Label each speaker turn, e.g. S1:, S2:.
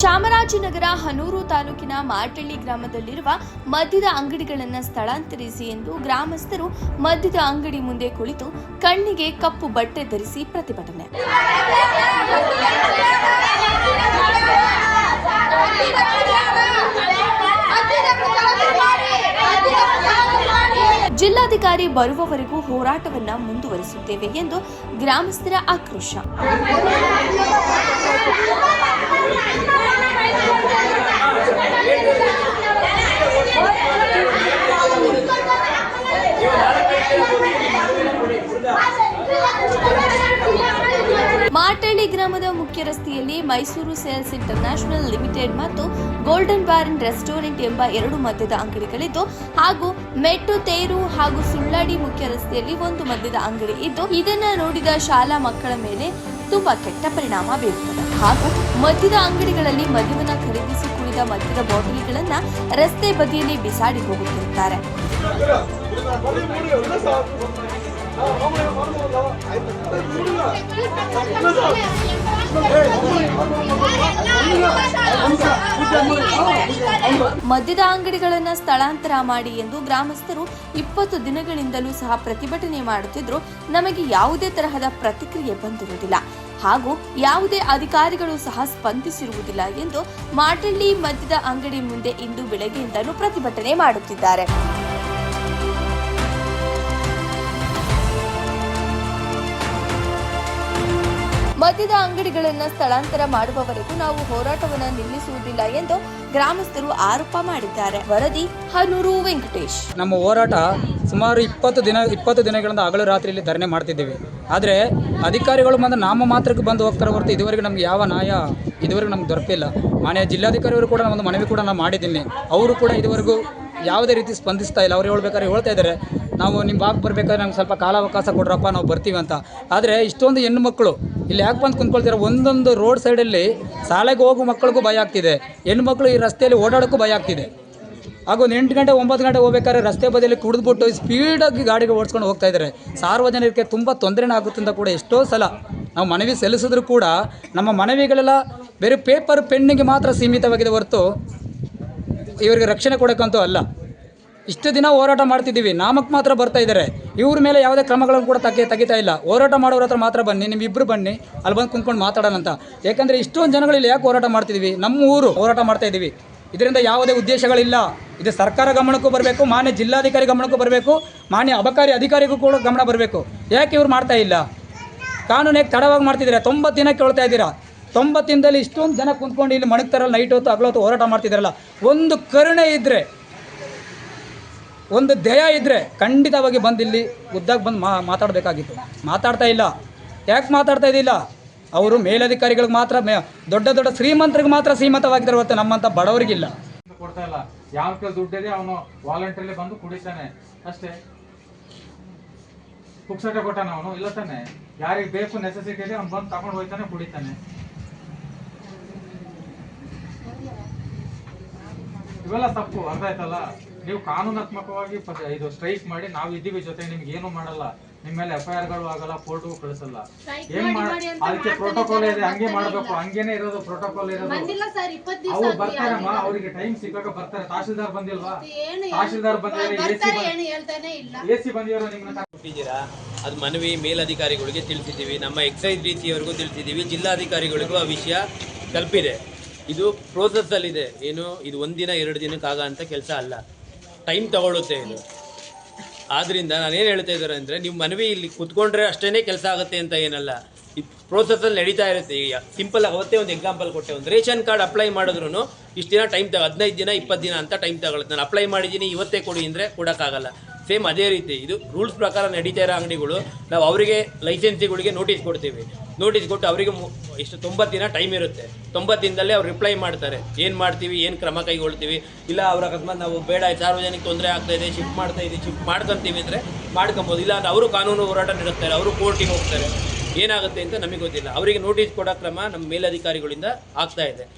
S1: ಚಾಮರಾಜನಗರ ಹನೂರು ತಾಲೂಕಿನ ಮಾಟಳ್ಳಿ ಗ್ರಾಮದಲ್ಲಿರುವ ಮದ್ಯದ ಅಂಗಡಿಗಳನ್ನು ಸ್ಥಳಾಂತರಿಸಿ ಎಂದು ಗ್ರಾಮಸ್ಥರು ಮದ್ಯದ ಅಂಗಡಿ ಮುಂದೆ ಕುಳಿತು ಕಣ್ಣಿಗೆ ಕಪ್ಪು ಬಟ್ಟೆ ಧರಿಸಿ ಪ್ರತಿಭಟನೆ. ಜಿಲ್ಲಾಧಿಕಾರಿ ಬರುವವರೆಗೂ ಹೋರಾಟವನ್ನು ಮುಂದುವರಿಸುತ್ತೇವೆ ಎಂದು ಗ್ರಾಮಸ್ಥರ ಆಕ್ರೋಶ ಮಾಟಳ್ಳಿ ಗ್ರಾಮದ ಮುಖ್ಯ ರಸ್ತೆಯಲ್ಲಿ ಮೈಸೂರು ಸೇಲ್ಸ್ ಇಂಟರ್ನ್ಯಾಷನಲ್ ಲಿಮಿಟೆಡ್ ಮತ್ತು ಗೋಲ್ಡನ್ ಬ್ಯಾರನ್ ರೆಸ್ಟೋರೆಂಟ್ ಎಂಬ ಎರಡು ಮದ್ಯದ ಅಂಗಡಿಗಳಿದ್ದು ಹಾಗೂ ಮೆಟ್ಟು, ತೇರು ಹಾಗೂ ಸುಳ್ಳಾಡಿ ಮುಖ್ಯ ರಸ್ತೆಯಲ್ಲಿ ಒಂದು ಮದ್ಯದ ಅಂಗಡಿ ಇದ್ದು, ಇದನ್ನ ನೋಡಿದ ಶಾಲಾ ಮಕ್ಕಳ ಮೇಲೆ ತುಂಬಾ ಕೆಟ್ಟ ಪರಿಣಾಮ ಬೀರುತ್ತದೆ. ಹಾಗೂ ಮದ್ಯದ ಅಂಗಡಿಗಳಲ್ಲಿ ಮದ್ಯವನ್ನ ಖರೀದಿಸಿ ಕುಡಿದ ಮದ್ಯದ ಬಾಟಲಿಗಳನ್ನ ರಸ್ತೆ ಬದಿಯಲ್ಲಿ ಬಿಸಾಡಿ ಹೋಗುತ್ತಿರುತ್ತಾರೆ. ಮದ್ಯದ ಅಂಗಡಿಗಳನ್ನು ಸ್ಥಳಾಂತರ ಮಾಡಿ ಎಂದು ಗ್ರಾಮಸ್ಥರು ಇಪ್ಪತ್ತು ದಿನಗಳಿಂದಲೂ ಸಹ ಪ್ರತಿಭಟನೆ ಮಾಡುತ್ತಿದ್ದರು ನಮಗೆ ಯಾವುದೇ ತರಹದ ಪ್ರತಿಕ್ರಿಯೆ ಬಂದಿರುವುದಿಲ್ಲ. ಹಾಗೂ ಯಾವುದೇ ಅಧಿಕಾರಿಗಳು ಸಹ ಸ್ಪಂದಿಸಿರುವುದಿಲ್ಲ ಎಂದು ಮಾಟಳ್ಳಿ ಮದ್ಯದ ಅಂಗಡಿ ಮುಂದೆ ಇಂದು ಬೆಳಗ್ಗೆಯಿಂದಲೂ ಪ್ರತಿಭಟನೆ ಮಾಡುತ್ತಿದ್ದಾರೆ. ಮದ್ಯದ ಅಂಗಡಿಗಳನ್ನು ಸ್ಥಳಾಂತರ ಮಾಡುವವರೆಗೂ ನಾವು ಹೋರಾಟವನ್ನು ನಿಲ್ಲಿಸುವುದಿಲ್ಲ ಎಂದು ಗ್ರಾಮಸ್ಥರು ಆರೋಪ ಮಾಡಿದ್ದಾರೆ. ವರದಿ ಹನೂರು ವೆಂಕಟೇಶ್.
S2: ನಮ್ಮ ಹೋರಾಟ ಸುಮಾರು ಇಪ್ಪತ್ತು ದಿನ, ಇಪ್ಪತ್ತು ದಿನಗಳಿಂದ ಹಗಲು ರಾತ್ರಿಯಲ್ಲಿ ಧರಣಿ ಮಾಡ್ತಿದ್ದೀವಿ. ಆದರೆ ಅಧಿಕಾರಿಗಳು ಬಂದು ನಾಮ ಮಾತ್ರಕ್ಕೆ ಬಂದು ಹೋಗ್ತಾರೆ ಹೊರತು ಇದುವರೆಗೆ ನಮ್ಗೆ ಯಾವ ನ್ಯಾಯ, ಇದುವರೆಗೆ ನಮ್ಗೆ ದೊರಕಿಲ್ಲ. ಮಾನ್ಯ ಜಿಲ್ಲಾಧಿಕಾರಿಯವರು ಕೂಡ ಒಂದು ಮನವಿ ಕೂಡ ನಾನು ಮಾಡಿದ್ದೀನಿ. ಅವರು ಕೂಡ ಇದುವರೆಗೂ ಯಾವುದೇ ರೀತಿ ಸ್ಪಂದಿಸ್ತಾ ಇಲ್ಲ. ಅವ್ರು ಹೇಳ್ಬೇಕಾದ್ರೆ ಹೇಳ್ತಾ ಇದ್ದಾರೆ. ನಾವು ನಿಮ್ಮ ಬಾಗ್ ಬರಬೇಕಾದ್ರೆ ನಮ್ಗೆ ಸ್ವಲ್ಪ ಕಾಲಾವಕಾಶ ಕೊಡ್ರಪ್ಪ, ನಾವು ಬರ್ತೀವಿ ಅಂತ. ಆದರೆ ಇಷ್ಟೊಂದು ಹೆಣ್ಣು ಮಕ್ಕಳು ಇಲ್ಲಿ ಯಾಕೆ ಬಂದು ಕುಂತ್ಕೊಳ್ತಾರೆ? ಒಂದೊಂದು ರೋಡ್ ಸೈಡಲ್ಲಿ ಶಾಲೆಗೆ ಹೋಗೋ ಮಕ್ಕಳಿಗೂ ಭಯ ಆಗ್ತಿದೆ. ಹೆಣ್ಣು ಮಕ್ಕಳು ಈ ರಸ್ತೆಯಲ್ಲಿ ಓಡಾಡೋಕ್ಕೂ ಭಯ ಆಗ್ತಿದೆ. ಹಾಗೂ ಒಂದು ಎಂಟು ಗಂಟೆ, ಒಂಬತ್ತು ಗಂಟೆ ಹೋಗ್ಬೇಕಾದ್ರೆ ರಸ್ತೆ ಬದಿಯಲ್ಲಿ ಕುಡಿದ್ಬಿಟ್ಟು ಸ್ಪೀಡಾಗಿ ಗಾಡಿಗೆ ಓಡಿಸ್ಕೊಂಡು ಹೋಗ್ತಾ ಇದ್ದಾರೆ. ಸಾರ್ವಜನಿಕರಿಗೆ ತುಂಬ ತೊಂದರೆನೇ ಆಗುತ್ತೆ ಅಂತ ಕೂಡ ಎಷ್ಟೋ ಸಲ ನಾವು ಮನವಿ ಸಲ್ಲಿಸಿದ್ರು ಕೂಡ ನಮ್ಮ ಮನವಿಗಳೆಲ್ಲ ಬೇರೆ ಪೇಪರ್ ಪೆನ್ನಿಗೆ ಮಾತ್ರ ಸೀಮಿತವಾಗಿದೆ ಹೊರತು ಇವರಿಗೆ ರಕ್ಷಣೆ ಕೊಡೋಕ್ಕಂತೂ ಅಲ್ಲ. ಇಷ್ಟು ದಿನ ಹೋರಾಟ ಮಾಡ್ತಿದ್ದೀವಿ. ನಾಮಕ್ಕೆ ಮಾತ್ರ ಬರ್ತಾ ಇದ್ದಾರೆ. ಇವ್ರ ಮೇಲೆ ಯಾವುದೇ ಕ್ರಮಗಳನ್ನು ಕೂಡ ತಗೆ ತೆಗಿತಾ ಇಲ್ಲ. ಹೋರಾಟ ಮಾಡೋರ ಹತ್ರ ಮಾತ್ರ ಬನ್ನಿ. ನಿಮ್ಮಿಬ್ಬರು ಬನ್ನಿ. ಅಲ್ಲಿ ಬಂದು ಕುಂತ್ಕೊಂಡು ಮಾತಾಡೋಣ ಅಂತ. ಯಾಕಂದರೆ ಇಷ್ಟೊಂದು ಜನಗಳು ಇಲ್ಲಿ ಯಾಕೆ ಹೋರಾಟ ಮಾಡ್ತಿದ್ದೀವಿ? ನಮ್ಮ ಊರು ಹೋರಾಟ ಮಾಡ್ತಾ ಇದ್ದೀವಿ. ಇದರಿಂದ ಯಾವುದೇ ಉದ್ದೇಶಗಳಿಲ್ಲ. ಇದು ಸರ್ಕಾರ ಗಮನಕ್ಕೂ ಬರಬೇಕು, ಮಾನ್ಯ ಜಿಲ್ಲಾಧಿಕಾರಿ ಗಮನಕ್ಕೂ ಬರಬೇಕು, ಮಾನ್ಯ ಅಬಕಾರಿ ಅಧಿಕಾರಿಗೂ ಕೂಡ ಗಮನ ಬರಬೇಕು. ಯಾಕೆ ಇವ್ರು ಮಾಡ್ತಾ ಇಲ್ಲ? ಕಾನೂನು ಯಾಕೆ ತಡವಾಗಿ ಮಾಡ್ತಿದ್ದೀರಾ? ತೊಂಬತ್ತು ದಿನ ಕೇಳ್ತಾ ಇದ್ದೀರಾ? ತೊಂಬತ್ತು ದಿನದಲ್ಲಿ ಇಷ್ಟೊಂದು ಜನ ಕುಂತ್ಕೊಂಡು ಇಲ್ಲಿ ಮಣಗ್ತಾರಲ್ಲ ನೈಟ್ ಹೊತ್ತು ಹಗಲೊತ್ತು ಹೋರಾಟ ಮಾಡ್ತಿದ್ದಾರಲ್ಲ. ಒಂದು ಕರುಣೆ ಇದ್ದರೆ ಒಂದು ದಯ ಇದ್ದರೆ ಖಂಡಿತವಾಗಿ ಬಂದು ಇಲ್ಲಿ ಉದ್ದಾಗಿ ಬಂದು ಮಾ ಮಾತಾಡಬೇಕಾಗಿತ್ತು. ಮಾತಾಡ್ತಾ ಇಲ್ಲ. ಯಾಕೆ ಮಾತಾಡ್ತಾ ಇದ್ದಿಲ್ಲ? ಅವರು ಮೇಲಧಿಕಾರಿಗಳಿಗೆ ಮಾತ್ರ ದೊಡ್ಡ ದೊಡ್ಡ ಶ್ರೀಮಂತರಿಗೆ ಮಾತ್ರ ಸೀಮಿತವಾಗಿದ್ದಾರೆ ಹೊರತು ನಮ್ಮಂಥ ಬಡವರಿಗಿಲ್ಲ.
S3: ಕೊಡ್ತಾ ಇಲ್ಲ. ಯಾವ ಕೈ ದುಡ್ಡಿದೆ ಅವನು ವಾಲಂಟರಿ ಬಂದು ಕುಡಿತಾನೆ ಅಷ್ಟೇ. ಪುಕ್ಸಟೆ ಕೊಟ್ಟಾನ ಅವನು? ಇಲ್ಲ ತಾನೆ. ಯಾರಿಗೆ ಬೇಕು ನೆಸೆಸಿಟಿ ಇದೆ, ಅವ್ನು ಬಂದು ತಗೊಂಡು ಹೋಗ್ತಾನೆ ಕುಡಿತಾನೆ. ಇವೆಲ್ಲ ತಪ್ಪು ಅರ್ಥ ಆಯ್ತಲ್ಲ? ನೀವು ಕಾನೂನಾತ್ಮಕವಾಗಿ ಇದು ಸ್ಟ್ರೈಕ್ ಮಾಡಿ ನಾವು ಇದ್ದೀವಿ ಜೊತೆ ನಿಮ್ಗೆ ಏನು ಮಾಡಲ್ಲ. ನಿಮ್ಮ ಮೇಲೆ ಎಫ್ ಐ ಆರ್ಗಳು ಆಗಲ್ಲ ಕೋರ್ಟ್ಗೂ ಕಳಿಸಲ್ಲ. ಏನ್ ಮಾಡ ಅದಕ್ಕೆ ಪ್ರೋಟೋಕಾಲ್ ಇದೆ ಹಂಗೆ ಮಾಡ್ಬೇಕು ಹಂಗೇನೆ ಇರೋದು ಪ್ರೋಟೋಕಾಲ್ ಇರೋದು.
S4: ಬಂದಿಲ್ಲ
S3: ಅವ್ರು ಬರ್ತಾರಮ್ಮ ಅವ್ರಿಗೆ ಟೈಮ್ ಸಿಕ್ಕಾಗ ಬರ್ತಾರೆ ತಹಶೀಲ್ದಾರ್ ಬಂದಿಲ್ವಾ? ತಹಶೀಲ್ದಾರ್ ಬಂದಿದ್ದಾರೆ ಎ ಸಿ ಬಂದಿರೋ ನಿಮ್ಗೆ
S5: ಕೊಟ್ಟಿದ್ದೀರಾ? ಅದು ಮನವಿ ಮೇಲಧಿಕಾರಿಗಳಿಗೆ ತಿಳಿಸಿದ್ದೀವಿ. ನಮ್ಮ ಎಕ್ಸೈಸ್ ಡಿ ಸಿ ಅವ್ರಿಗೂ ತಿಳಿಸಿದ್ದೀವಿ. ಜಿಲ್ಲಾಧಿಕಾರಿಗಳಿಗೂ ಆ ವಿಷಯ ತಲುಪಿದೆ ಇದು ಪ್ರೋಸೆಸ್ಸಲ್ಲಿದೆ ಏನು? ಇದು ಒಂದಿನ ಎರಡು ದಿನಕ್ಕೆ ಆಗ ಅಂತ ಕೆಲಸ ಅಲ್ಲ. ಟೈಮ್ ತಗೊಳ್ಳುತ್ತೆ ಇದು. ಆದ್ದರಿಂದ ನಾನೇನು ಹೇಳ್ತಾ ಇದ್ದಾರೆ ಅಂದರೆ ನಿಮ್ಮ ಮನವಿ ಇಲ್ಲಿ ಕುತ್ಕೊಂಡ್ರೆ ಅಷ್ಟೇ ಕೆಲಸ ಆಗುತ್ತೆ ಅಂತ ಏನಲ್ಲ. ಈ ಪ್ರೋಸೆಸ್ಸಲ್ಲಿ ನಡೀತಾ ಇರುತ್ತೆ. ಈಗ ಸಿಂಪಲ್ ಅವತ್ತೇ ಒಂದು ಎಕ್ಸಾಂಪಲ್ ಕೊಟ್ಟೆ. ಒಂದು ರೇಷನ್ ಕಾರ್ಡ್ ಅಪ್ಲೈ ಮಾಡಿದ್ರು ಇಷ್ಟು ದಿನ ಟೈಮ್ ತಗೋ, ಹದಿನೈದು ದಿನ ಇಪ್ಪತ್ತು ದಿನ ಅಂತ ಟೈಮ್ ತಗೊಳ್ಳುತ್ತೆ ನಾನು ಅಪ್ಲೈ ಮಾಡಿದ್ದೀನಿ, ಇವತ್ತೇ ಕೊಡಿ ಅಂದರೆ ಕೊಡೋಕ್ಕಾಗಲ್ಲ. ಸೇಮ್ ಅದೇ ರೀತಿ. ಇದು ರೂಲ್ಸ್ ಪ್ರಕಾರ ನಡೀತಾ ಇರೋ ಅಂಗಡಿಗಳು, ನಾವು ಅವರಿಗೆ ಲೈಸೆನ್ಸಿಗಳಿಗೆ ನೋಟಿಸ್ ಕೊಡ್ತೀವಿ. ನೋಟಿಸ್ ಕೊಟ್ಟು ಅವರಿಗೆ ಎಷ್ಟು ತೊಂಬತ್ತು ದಿನ ಟೈಮ್ ಇರುತ್ತೆ. ತೊಂಬತ್ತು ದಿನದಲ್ಲೇ ಅವ್ರು ರಿಪ್ಲೈ ಮಾಡ್ತಾರೆ. ಏನು ಮಾಡ್ತೀವಿ, ಏನು ಕ್ರಮ ಕೈಗೊಳ್ತೀವಿ? ಇಲ್ಲ, ಅವ್ರ ಅಕಸ್ಮಾತ್ ನಾವು ಬೇಡ, ಸಾರ್ವಜನಿಕ ತೊಂದರೆ ಆಗ್ತಾ ಇದೆ ಶಿಫ್ಟ್ ಮಾಡ್ತಾ ಇದ್ದೀವಿ ಶಿಫ್ಟ್ ಮಾಡ್ಕೊಂತೀವಿ ಅಂದರೆ ಮಾಡ್ಕೊಬೋದು. ಇಲ್ಲ ಅಂದರೆ ಅವರು ಕಾನೂನು ಹೋರಾಟ ನಡೆಸ್ತಾರೆ, ಅವರು ಕೋರ್ಟಿಗೆ ಹೋಗ್ತಾರೆ. ಏನಾಗುತ್ತೆ ಅಂತ ನಮಗೆ ಗೊತ್ತಿಲ್ಲ. ಅವರಿಗೆ ನೋಟಿಸ್ ಕೊಡೋ ಕ್ರಮ ನಮ್ಮ ಮೇಲಧಿಕಾರಿಗಳಿಂದ ಆಗ್ತಾ ಇದೆ.